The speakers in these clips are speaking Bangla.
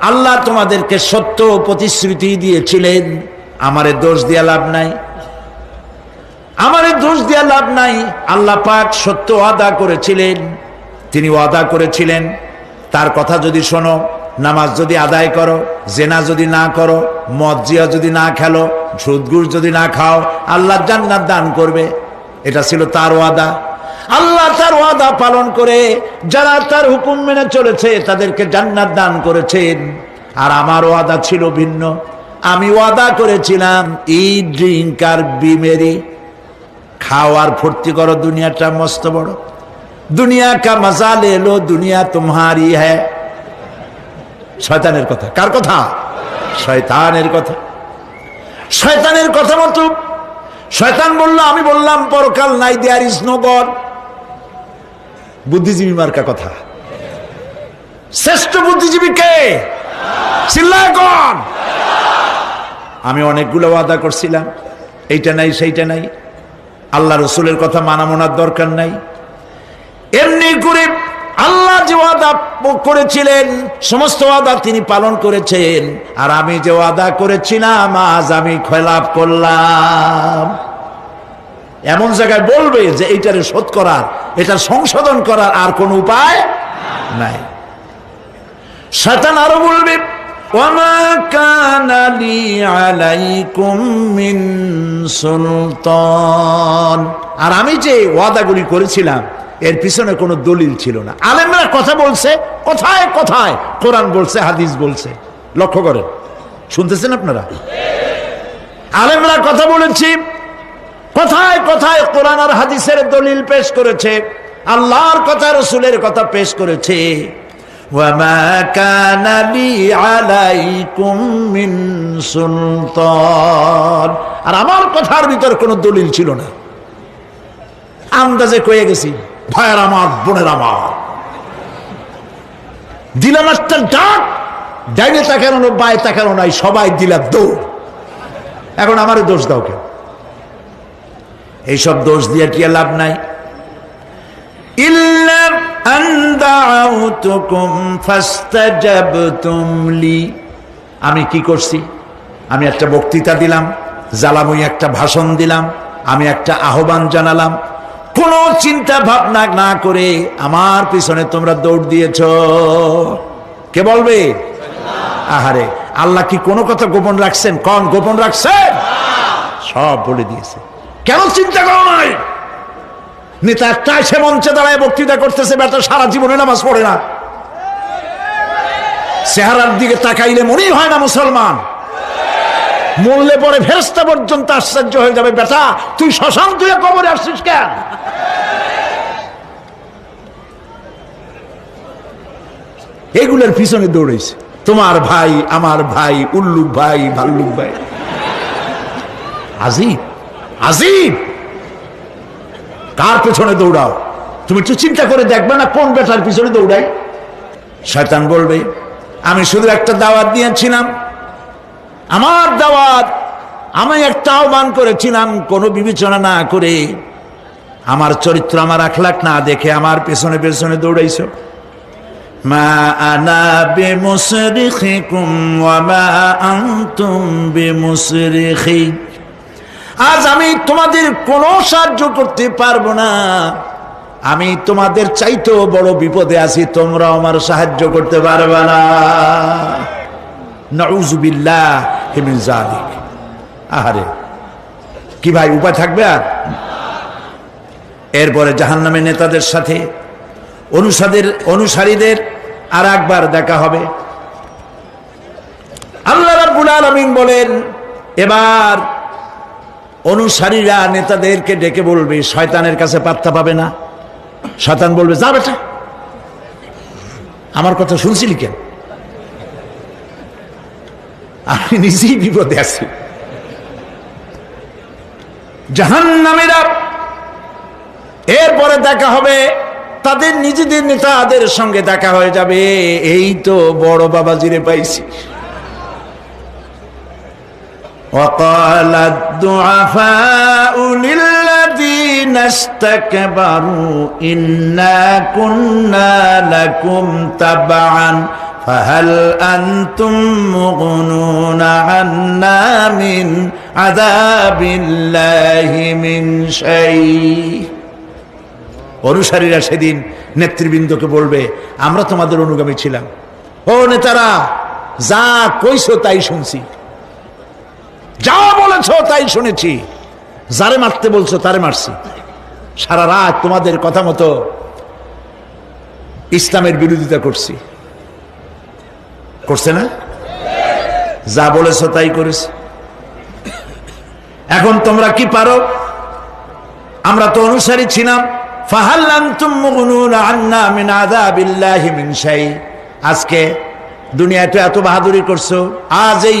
আল্লাহ তোমাদেরকে সত্য প্রতিশ্রুতি দিয়েছিলেন। আমারে দোষ দিয়া লাভ নাই। আমারে দোষ দিয়া লাভ নাই। আল্লাহ পাক সত্য আদা করেছিলেন। তিনি ওয়াদা করেছিলেন। তার কথা যদি শোনো, নামাজ যদি আদায় করো, জেনা যদি না করো, মদ জিয়া যদি না খেলো সুদগুর যদি না খাও, আল্লাহ জান্নাত দান করবে। এটা ছিল তার ওয়াদা। আল্লাহ তার ওয়াদা পালন করে, যারা তার হুকুম মেনে চলেছে, তাদেরকে জান্নাত দান করেছেন। আর আমার ওয়াদা ছিল ভিন্ন। আমি ওয়াদা করেছিলাম ই ড্রিঙ্ক আর বিমেরি খাওয়ার ফুর্তি করো, দুনিয়াটা মস্ত বড়। দুনিয়া কা মজা লে লো, দুনিয়া তোমারি হ্যাঁ শয়তানের কথা। কার কথা? শয়তানের কথা। শয়তানের কথা মতো শয়তান বলল, আমি বললাম, পরকাল নাই দেয়ার ইজ নো গড বুদ্ধিজীবী মার্কা কথা। শ্রেষ্ঠ বুদ্ধিজীবী কে? আমি অনেকগুলো ওয়াদা করছিলাম। এইটা নাই, সেইটা নাই। আল্লাহ রসুলের কথা মানা মোনার দরকার নাই। এমনি করে আল্লাহ যে ওয়াদা করেছিলেন, সমস্ত ওয়াদা তিনি পালন করেছেন। আর আমি যে ওয়াদা করেছিলাম, আজ আমি খেলাপ করলাম। এমন জায়গায় বলবে যে এইটারে শোধ করার, এটা সংশোধন করার আর কোন উপায় নাই। শয়তান আরও বলবে আর আমি যে ওয়াদাগুলি করেছিলাম, এর পিছনে কোনো দলিল ছিল না। আলেমরা কথা বলছে, কথায় কথায়, কোরআন বলছে, হাদিস বলছে। লক্ষ্য করেন, শুনতেছেন আপনারা? আলেমরা কথা বলেছি কথায় কথায় কোরআন আর হাদিসের দলিল পেশ করেছে আল্লাহর কথা রসুলের কথা পেশ করেছে وما كان لي عليكم من سلطان আর আমার কথার ভিতর কোনো দলিল ছিল না আন্দাজে কয়ে গেছি ভয়ের আমার বোনের আমার দিলাম একটা ডাক ডাইনে তাকানো বায়ে তাকানো নাই সবাই দিলাম দৌড় এখন আমারও দোষ দাও কেউ এইসব দোষ দিয়ে কি লাভ নাই? আমি কি করছি? আমি একটা বক্তৃতা দিলাম জ্বালাময়ী একটা ভাষণ দিলাম, আমি একটা আহ্বান জানালাম। কোনো চিন্তা ভাবনা না করে আমার পিছনে তোমরা দৌড় দিয়েছ। কে বলবে? আহারে, আল্লাহ কি কোনো কথা গোপন রাখছেন? কন, গোপন রাখছেন? সব বলে দিয়েছে। কেন চিন্তা করো নাই? নেতা একটা সে মঞ্চে দাঁড়ায় বক্তৃতা করতেছে, বেটা সারা জীবনে নামাজ পড়ে না। চেহারার দিকে তাকাইলে মনেই হয় না মুসলমান। মরলে পরে ফেরস্তা পর্যন্ত আশ্চর্য হয়ে যাবে, বেটা, তুই শ্মশান তুই কবরে আসছিস কেন? এগুলোর পিছনে দৌড়েছে তোমার ভাই, আমার ভাই, উল্লুক ভাই, ভাল্লুক ভাই। আজিব। আজিব কার পেছনে দৌড়াও? তুমি একটু চিন্তা করে দেখবে না কোন বেটার পিছনে দৌড়াই শয়তান বলবে, আমি শুধু একটা দাওয়াত দিয়েছিলাম। আমার দাওয়াত, আমি একটা আহ্বান করেছিলাম, কোনো বিবেচনা না করে। আমার চরিত্র, আমার আখলাক না দেখে আমার পেছনে পেছনে দৌড়াইছ। মা আনা বেমুসরিখিকুম আজ আমি তোমাদের কোনো সাহায্য করতে পারব না। আমি তোমাদের চাইতেও বড় বিপদে আছি তোমরা আমার সাহায্য করতে পারবে না। আহারে, কি ভাই, উপায় থাকবে আর? এরপরে জাহান্নামের নেতাদের সাথে, অনুসাদের, অনুসারীদের আর একবার দেখা হবে। আল্লাহ রাব্বুল আলামিন বলেন, এবার অনুসারীরা নেতাদেরকে ডেকে বলবে, শয়তানের কাছে পাত্তা পাবে না। শয়তান বলবে, যা বেটা। আমার কথা শুনছিলি কেন? আমি নিজেই বিপদে আছি। জাহান্নামীরা এরপরে দেখা হবে, তাদের নিজেদের নেতাদের সঙ্গে দেখা হয়ে যাবে। এই তো বড় বাবাজিরে পাইছি। وقال الضعفاء للذين استكبروا إنا كنا لكم تبعا فهل أنتم مغنون عنا من عذاب الله من شيء অনুসারীরা সেদিন নেতৃবৃন্দকে বলবে আমরা তোমাদের অনুগামী ছিলাম ও নেতারা যা কইছো তাই শুনছি যা বলেছ তাই শুনেছি। যারে মারতে বলছো তারে মারছি। সারা রাত তোমাদের কথা মতো ইসলামের বিরোধিতা করছি। করছে না? যা বলেছ তাই করেছি। এখন তোমরা কি পারো? আমরা তো অনুসারী ছিলাম। আজকে দুনিয়াতে এত বাহাদুরি করছ। আজ এই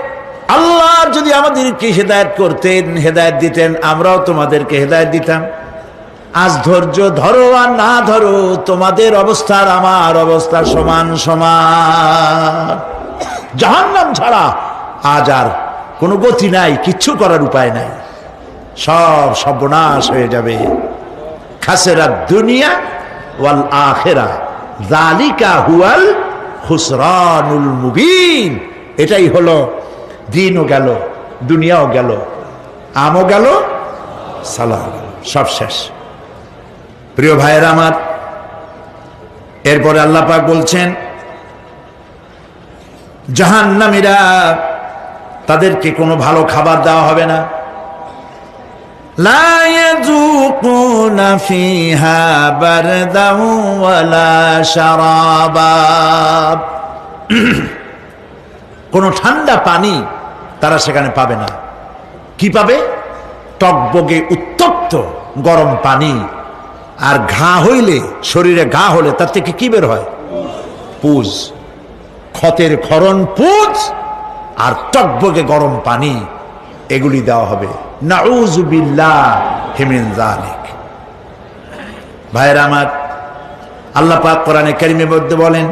আল্লাহ যদি আমাদেরকে হেদায়ত করতেন, হেদায়ত দিতেন, আমরাও তোমাদেরকে হেদায়ত দিতাম। আজ ধৈর্য ধরো আর না ধরো, তোমাদের অবস্থার আমার অবস্থা সমান সমান। জাহান্নাম ছাড়া আজ আর কোনো গতি নাই, কিচ্ছু করার উপায় নাই। সব সর্বনাশ হয়ে যাবে। খাসেরা দুনিয়া ওয়াল আখেরা জালিকা হুয়াল খুসরানুল মুবিন। এটাই হলো দিনও গেল, দুনিয়াও গেল, আমও গেল সালাহ সব শেষ। প্রিয় ভাইয়ের আমার, এরপরে আল্লাপাক বলছেন, জাহান্নামীরা তাদেরকে কোনো ভালো খাবার দেওয়া হবে না। কোন ঠান্ডা পানি তারা সেখানে পাবে না। কি পাবে? টকবগে উত্তপ্ত গরম পানি। আর ঘা হইলে, শরীরে ঘা হলে তার থেকে কি বের হয়? পুজ। ক্ষতের ক্ষরণ পুজ আর টকবগে গরম পানি। এগুলি দেওয়া হবে। নাউজুবিল্লাহ হিমিন জালিক ভাইরা আমার, আল্লাহ পাক কোরআনে কারিমের মধ্যে বলেন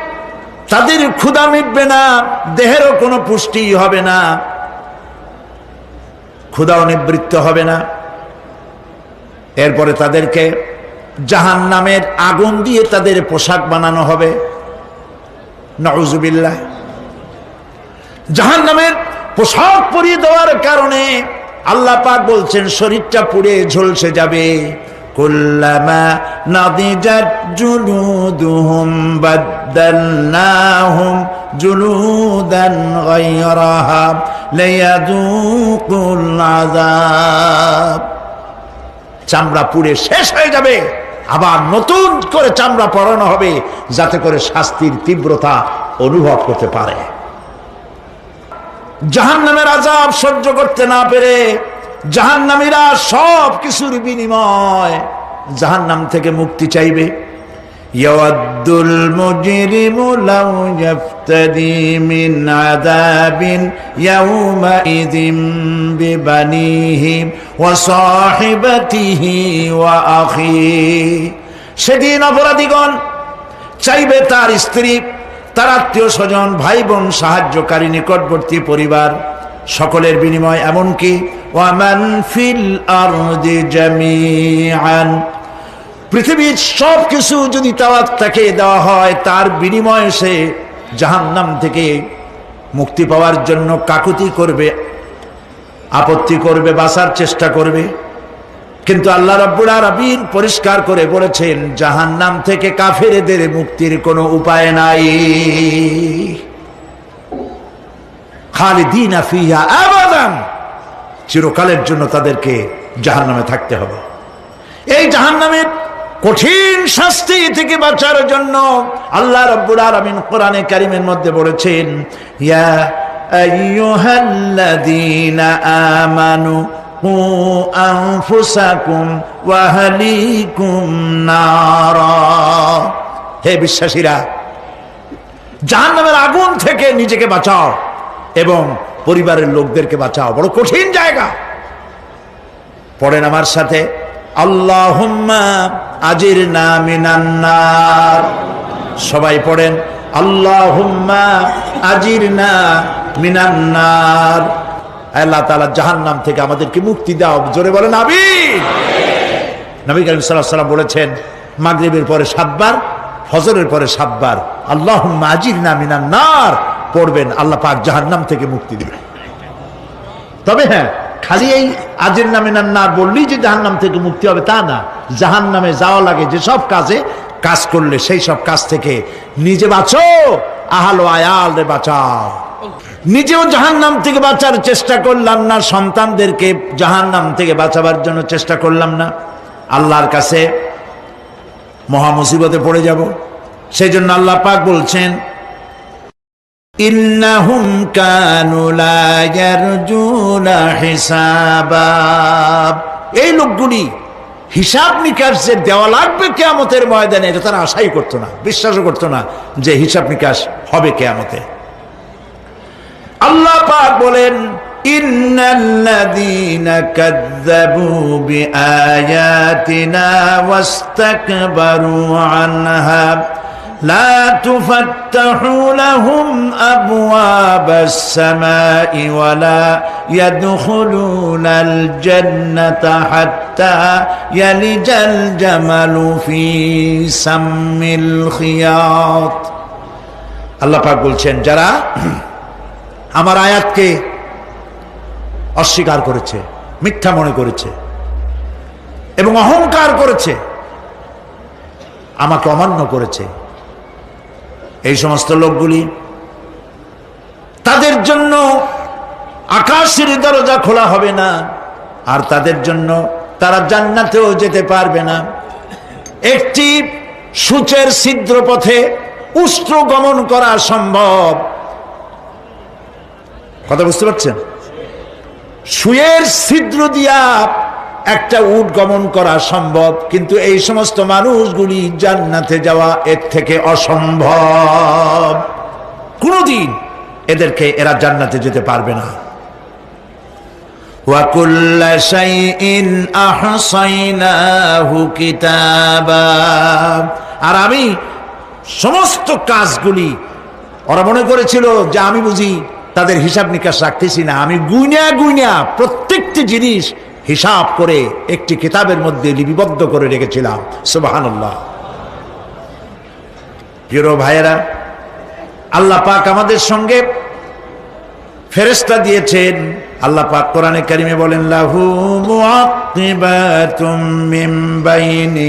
তাদের ক্ষুধা মিটবে না, দেহেরও কোনো পুষ্টি হবে না, ক্ষুধাও নিবৃত্ত হবে না। এরপরে তাদেরকে জাহান নামের আগুন দিয়ে তাদের পোশাক বানানো হবে। নজুবিল্লাহ জাহান নামের পোশাক পরিয়ে দেওয়ার কারণে আল্লাহ পাক বলছেন, শরীরটা পুড়ে ঝলসে যাবে। কুল্লামা নাদিজাত জুলুদুহুম বাদদালনাহুম জুলুদান গায়রাহা লিয়াযুকুল আযাব। চামড়া পুড়ে শেষ হয়ে যাবে। আবার নতুন করে চামড়া পরানো হবে যাতে করে শাস্তির তীব্রতা অনুভব করতে পারে। জাহান নামের আজাব সহ্য করতে না পেরে জাহান্নামীরা সব কিছুর বিনিময়। জাহান্নাম থেকে মুক্তি চাইবে। লাউ সেদিন অপরাধীগণ চাইবে তার স্ত্রী, তার আত্মীয় স্বজন ভাই বোন সাহায্যকারী, নিকটবর্তী পরিবার। সকলের বিনিময় এমনকি ওয়ামান ফিল আরদি জামিআন পৃথিবীর সব কিছু যদি তাওয়াত তাকে দেওয়া হয়, তার বিনিময়ে সে জাহান্নাম থেকে মুক্তি পাওয়ার জন্য কাকুতি করবে, আপত্তি করবে, বাঁচার চেষ্টা করবে। কিন্তু আল্লাহ রাব্বুল আলামিন পরিষ্কার করে বলেছেন, জাহান্নাম থেকে কাফেরদের মুক্তির কোনো উপায় নাই। খালিদিনা ফিহা আবাদান। চিরকালের জন্য তাদেরকে জাহান্নামে থাকতে হবে। এই জাহান্নামের কঠিন শাস্তি থেকে বাঁচার জন্য আল্লাহ রাব্বুল আলামিন কোরআনে কারিমের মধ্যে বলেছেন, ইয়া আমানু হে বিশ্বাসীরা, জাহান্নামের আগুন থেকে নিজেকে বাঁচাও এবং পরিবারের লোকদেরকে বাঁচাও। বড় কঠিন জায়গা। পড়েন আমার সাথে, আল্লাহুম্মা আজির না মিনান্নার সবাই পড়েন, আল্লাহুম্মা আজির না মিনান্নার আল্লাহ তাআলা জাহান্নাম থেকে আমাদেরকে মুক্তি দাও। জোরে বলেন, আমিন। নবী করিম সাল্লাম বলেছেন, মাগরিবের পরে সাতবার, ফজরের পরে সাতবার, আল্লাহুম্মা আজির না মিনান্নার পড়বেন, আল্লাহ পাক জাহান্নাম থেকে মুক্তি দিবেন। তবে হ্যাঁ খালি এই আজের নামে না বললেই যে জাহান নাম থেকে মুক্তি হবে তা না। জাহান নামে যাওয়া লাগে যে সব কাজে, কাজ করলে সেই সব কাজ থেকে নিজে বাঁচো, আহালো আয়াল রে বাঁচাও। নিজেও জাহান নাম থেকে বাঁচার চেষ্টা করলাম না, সন্তানদেরকে জাহান নাম থেকে বাঁচাবার জন্য চেষ্টা করলাম না। আল্লাহর কাছে মহা মুসিবতে পড়ে যাব। সেই জন্য আল্লাহ পাক বলছেন ইন্নাহুম কানু লা ইয়ারজুনা হিসাবা এই লোকগুলি হিসাব নিকাশ যে দেওয়া লাগবে কেয়ামতের ময়দানে, এটা তারা আশাই করতো না, বিশ্বাসও করতো না যে হিসাব নিকাশ হবে কেয়ামতে। আল্লাহ পাক বলেন, ইন্নাল্লাযীনা কাযযাবু বিআয়াতিনা ওয়াস্তাকবারু আনহা। لا تفتح لهم أبواب السماء ولا يدخلون الجنة حتى يلج الجمل في سم الخياط আল্লাহ পাক বলছেন যারা আমার আয়াতকে অস্বীকার করেছে মিথ্যা মনে করেছে এবং অহংকার করেছে আমাকে অমান্য করেছে এই সমস্ত লোকগুলি, তাদের জন্য আকাশের দরজা খোলা হবে না, আর তাদের জন্য তারা জান্নাতেও যেতে পারবে না। একটি সূচের ছিদ্র পথে উষ্ট্র গমন করা সম্ভব। কথা বুঝতে পারছেন? সুয়ের ছিদ্র দিয়া একটা উট গমন করা সম্ভব কিন্তু এই সমস্ত মানুষগুলি জান্নাতে যাওয়া এর থেকে অসম্ভব কোনদিন এদেরকে এরা জান্নাতে যেতে পারবে না وَكُلَّ شَيْءٍ أَحْصَيْنَاهُ كِتَابًا আর আমি সমস্ত কাজগুলি ওরা মনে করেছিল যে আমি বুঝি তাদের হিসাব নিকাশ রাখতেছি না আমি গুইনা গুইনা প্রত্যেকটি জিনিস হিসাব করে একটি কিতাবের মধ্যে লিপিবদ্ধ করে রেখেছিলাম। সুবাহান্লাহ প্রিয় ভাইয়েরা, আল্লাহ পাক আমাদের সঙ্গে ফেরেস্তা দিয়েছেন। আল্লাহ পাক কোরআনে কারিমে বলেন, লাহু মুআক্কিবাতুম মিন বাইনি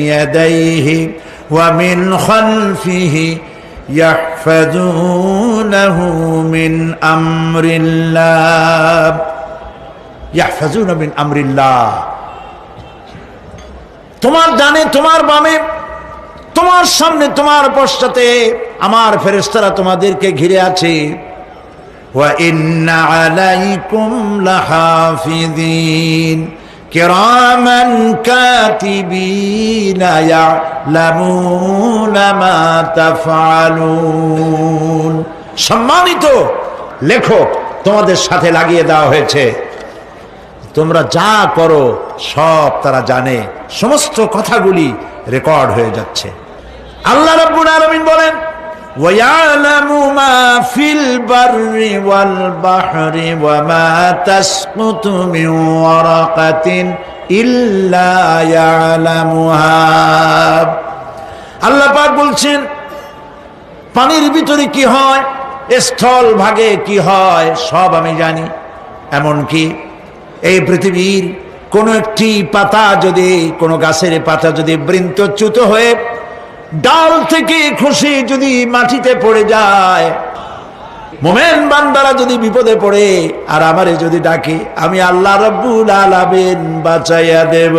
তোমার ডানে, তোমার বামে, তোমার সামনে, তোমার পশ্চাতে আমার ফেরেস্তারা তোমাদেরকে ঘিরে আছে। সম্মানিত লেখক, তোমাদের সাথে লাগিয়ে দেওয়া হয়েছে। তোমরা যা করো সব তারা জানে সমস্ত কথাগুলি রেকর্ড হয়ে যাচ্ছে আল্লাহ রাব্বুল আলামিন বলেন ويعلم ما في البر والبحر وما تسقط من ورقة إلا يعلمها আল্লাহ পাক বলছেন পানির ভিতরে কি হয় স্থল ভাগে কি হয় সব আমি জানি এমনকি এই পৃথিবীর কোন একটি পাতা যদি, কোনো গাছের পাতা যদি বৃন্তচ্যুত হয়ে ডাল থেকে খুশি যদি মাটিতে পড়ে যায়, মোমেন বান্দারা যদি বিপদে পড়ে আর আমারে যদি ডাকে, আমি আল্লাহ রব্বুল আলামিন বাঁচাইয়া দেব।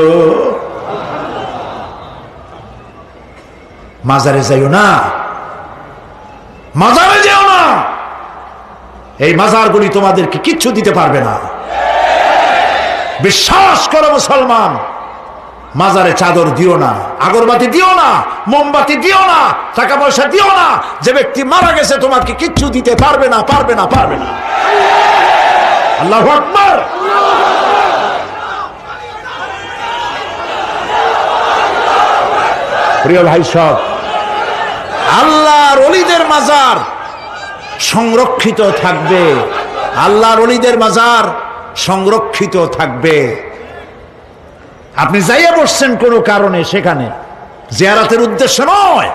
মাজারে যাইও না। মাজারে যেও না। এই মাজারগুলি তোমাদেরকে কিচ্ছু দিতে পারবে না। বিশ্বাস করো মুসলমান। মাজারে চাদর দিও না, আগরবাতি দিও না, মোমবাতি দিও না, টাকা পয়সা দিও না। যে ব্যক্তি মারা গেছে তোমাকে কিচ্ছু দিতে পারবে না পারবে না পারবে না। আল্লাহ আকবার। প্রিয় ভাই সব, আল্লাহর অলিদের মাজার সংরক্ষিত থাকবে। আল্লাহর অলিদের মাজার সংরক্ষিত থাকবে। আপনি যাইয়া বসছেন কোনো কারণে সেখানে, জিয়ারাতের উদ্দেশ্য নয়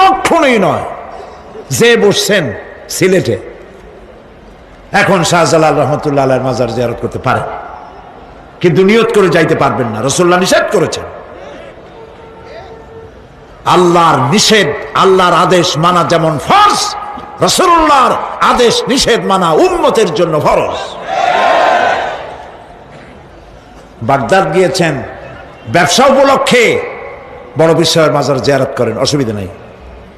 কখনোই নয়, যে বসছেন সিলেটে। এখন শাহজালাল রহমতুল্লাহ মাজার জিয়ারত করতে পারেন কিন্তু নিয়ত করে যাইতে পারবেন না। রসুল্লাহ নিষেধ করেছেন। আল্লাহর নিষেধ, আল্লাহর আদেশ মানা যেমন ফরজ রসুল্লাহর আদেশ নিষেধ মানা উম্মতের জন্য ফরজ। বাগদাদ গিয়েছেন, ব্যবসা উপলক্ষে বড় বিশ্বের মাজার জিয়ারত করেন, অসুবিধা নেই।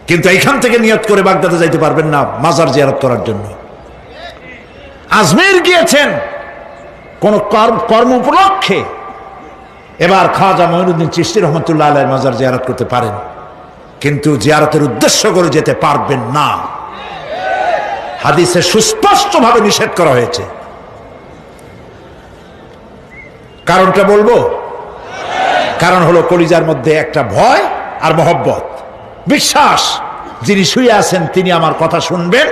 কিন্তু এইখান থেকে নিয়ত করে বাগদাদে যাইতে পারবেন না মাজার জিয়ারত করার জন্য। আজমের গিয়েছেন কোন কর্ম উপলক্ষে। এবার খাজা মহিনুদ্দিন চিস্তি রহমতুল্লাহ আলের মাজার জিয়ারত করতে পারেন। কিন্তু জিয়ারতের উদ্দেশ্য করে যেতে পারবেন না। হাদিসে সুস্পষ্টভাবে নিষেধ করা হয়েছে। কারণটা বলব? কারণ হলো কলিজার মধ্যে একটা ভয় আর মহব্বত। বিশ্বাস, যিনি শুয়ে আছেন তিনি আমার কথা শুনবেন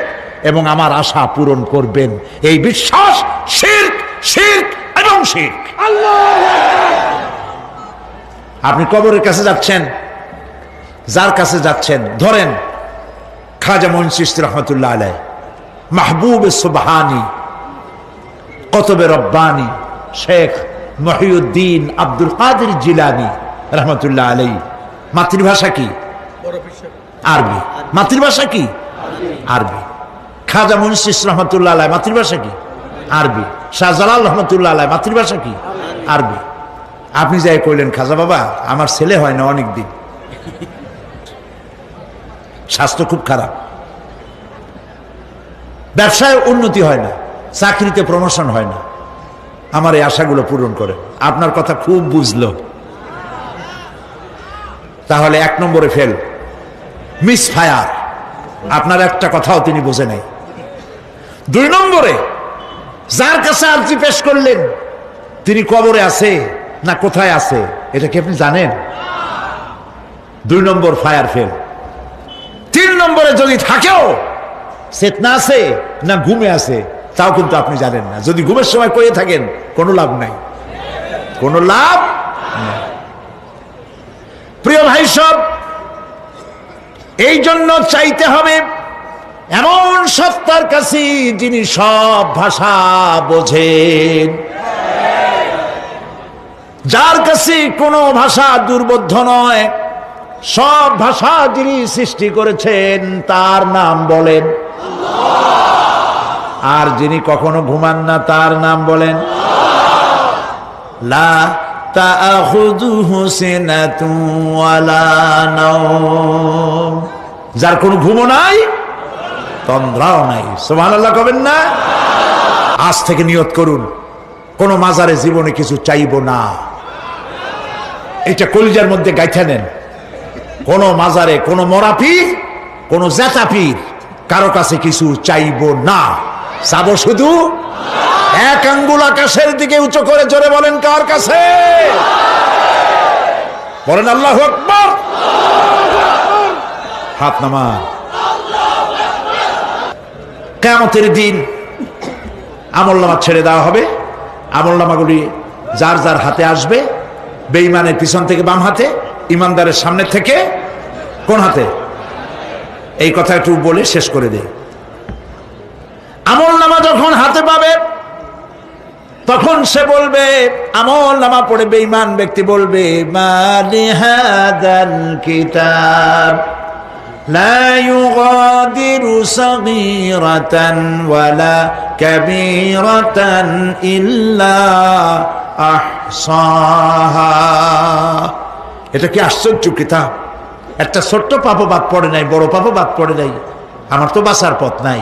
এবং আমার আশা পূরণ করবেন। এই বিশ্বাস শির্ক শির্ক এবং শির্ক। আপনি কবরের কাছে যাচ্ছেন, যার কাছে যাচ্ছেন, ধরেন, খাজা মনসিস্ত রহমতুল্লাহ আলাই মাহবুব সুবহানি, কতবে রব্বানি, শেখ মহিউদ্দিন আব্দুল কাদের জিলানি, রহমতুল্লাহ আলাই মাতৃভাষা কি? আরবি। মাতৃভাষা কি? আরবি। খাজা মুন্সিস রহমতুল্লাহ আলাই মাতৃভাষা কি? আরবি। শাহজালাল রহমতুল্লাহ আলাই মাতৃভাষা কি? আরবি। আপনি যাই কইলেন, খাজা বাবা, আমার ছেলে হয় না অনেক দিন স্বাস্থ্য খুব খারাপ। ব্যবসায় উন্নতি হয় না, চাকরিতে প্রমোশন হয় না। আমার এই আশাগুলো পূরণ করে। আপনার কথা খুব বুঝলো। তাহলে এক নম্বরে ফেল। মিস ফায়ার, আপনার একটা কথাও তিনি বোঝে নাই। দুই নম্বরে, যার কাছে আর্জি পেশ করলেন, তিনি কবরে আছে না কোথায় আছে, এটা কি আপনি জানেন? দুই নম্বর ফায়ার ফেল। তিন নম্বরে যদি থাকেও চেতনা আছে না ঘুমে আছে তাও কিন্তু আপনি জানেন না। যদি ঘুমের সময় কয়ে থাকেন, কোনো লাভ নাই। কোনো লাভ প্রিয় ভাই সব এই জন্য চাইতে হবে এমন সত্তার কাছে যিনি সব ভাষা বোঝেন। যার কাছে কোনো ভাষা দুর্বোধ্য নয়, সব ভাষা যিনি সৃষ্টি করেছেন, তার নাম বলেন। আর যিনি কখনো ঘুমান না, তার নাম বলেন লা যার কোনো ঘুমো নাই, তন্দ্রাও নাই। সুবহানাল্লাহ কবেন না? আজ থেকে নিয়ত করুন, কোন মাজারে জীবনে কিছু চাইব না। এটা কলিজার মধ্যে গাইথা নেন। কোন মাজারে কোন মরা পীর, কোন জেতা কারও কাছে কিছু চাইব না। চাব শুধু? এক আঙ্গুল আকাশের দিকে উঁচু করে জোরে বলেন, কার কাছে? বলেন, আল্লাহ আকবর। হাত নামা কেমতের দিন আমলনামা ছেড়ে দেওয়া হবে। আমলনামাগুলি যার যার হাতে আসবে বেইমানের পিছন থেকে বাম হাতে, ইমানদারের সামনে থেকে কোন হাতে? এই কথা একটু বলে শেষ করে দে আমল নামা যখন হাতে পাবে তখন সে বলবে আমল নামা পড়ে বেঈমান ব্যক্তি বলবে মালি হাদাল কিতাব لا يغادر صغيرة ولا كبيرة إلا أحصاها এটা কি আশ্চর্য কিতাব একটা ছোট্ট পাপও বাদ পড়ে নাই বড় পাপও বাদ পড়ে নাই আমার তো বাঁচার পথ নাই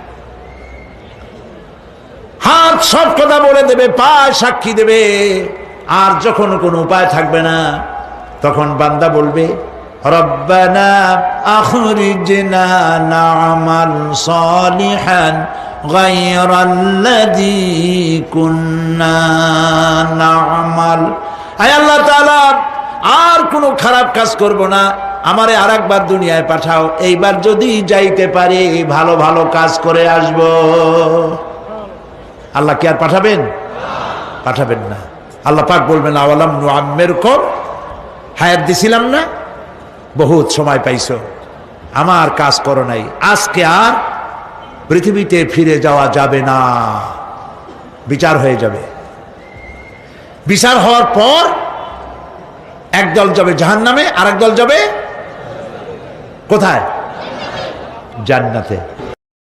হাত সব কথা বলে দেবে, পায় সাক্ষী দেবে। আর যখন কোনো উপায় থাকবে না, তখন বান্দা বলবে সালিহান না'মাল। আল্লাহ আর কোনো খারাপ কাজ করব না। আমারে আর একবার দুনিয়ায় পাঠাও। এইবার যদি যাইতে পারি, ভালো ভালো কাজ করে আসব। আল্লাহ কি আর পাঠাবেন? পাঠাবেন না। আল্লাহ পাক বলবেন, আওয়ালাম নু আম্মের কম হায়াত দিছিলাম না। বহুত সময় পাইছো। আমার কাজ করো নাই। আজকে আর পৃথিবীতে ফিরে যাওয়া যাবে না। বিচার হয়ে যাবে। বিচার হওয়ার পর একদল যাবে জাহান নামে আর দল যাবে কোথায়? জান্নাতে।